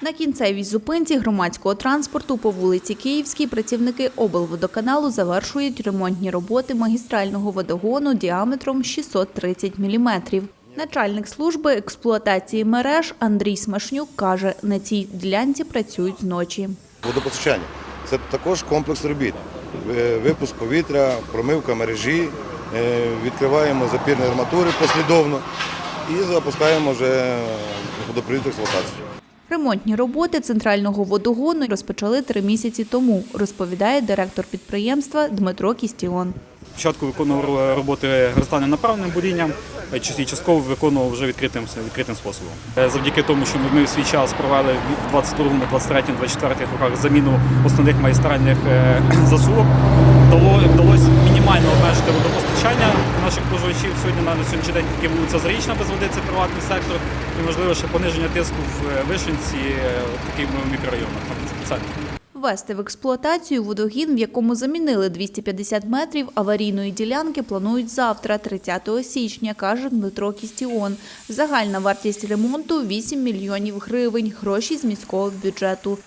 На кінцевій зупинці громадського транспорту по вулиці Київській працівники облводоканалу завершують ремонтні роботи магістрального водогону діаметром 630 мм. Начальник служби експлуатації мереж Андрій Смашнюк каже, на цій ділянці працюють зночі. Водопостачання це також комплекс робіт. Е, Випуск повітря, промивка мережі, е, відкриваємо запірні арматури послідовно і запускаємо вже водопровід експлуатацію. Ремонтні роботи центрального водогону розпочали три місяці тому, розповідає директор підприємства Дмитро Кістіон. Спочатку виконував роботи горизонтальним направленим бурінням, е, і частково виконував вже відкритим, відкритим способом. Е, Завдяки тому, що ми в свій час провели в 22, 23, 24 роках заміну основних магістральних е, засувок, вдало- вдалося наших. Сьогодні на сьогоднішній день тільки вулиця Зарічна без води це приватний сектор, і можливо ще пониження тиску в е, Вишенці, е, таких мікрорайонах, там в. Ввести в експлуатацію водогін, в якому замінили 250 метрів аварійної ділянки, планують завтра, 30 січня, каже Дмитро Кістіон. Загальна вартість ремонту – 8 мільйонів гривень, гроші з міського бюджету.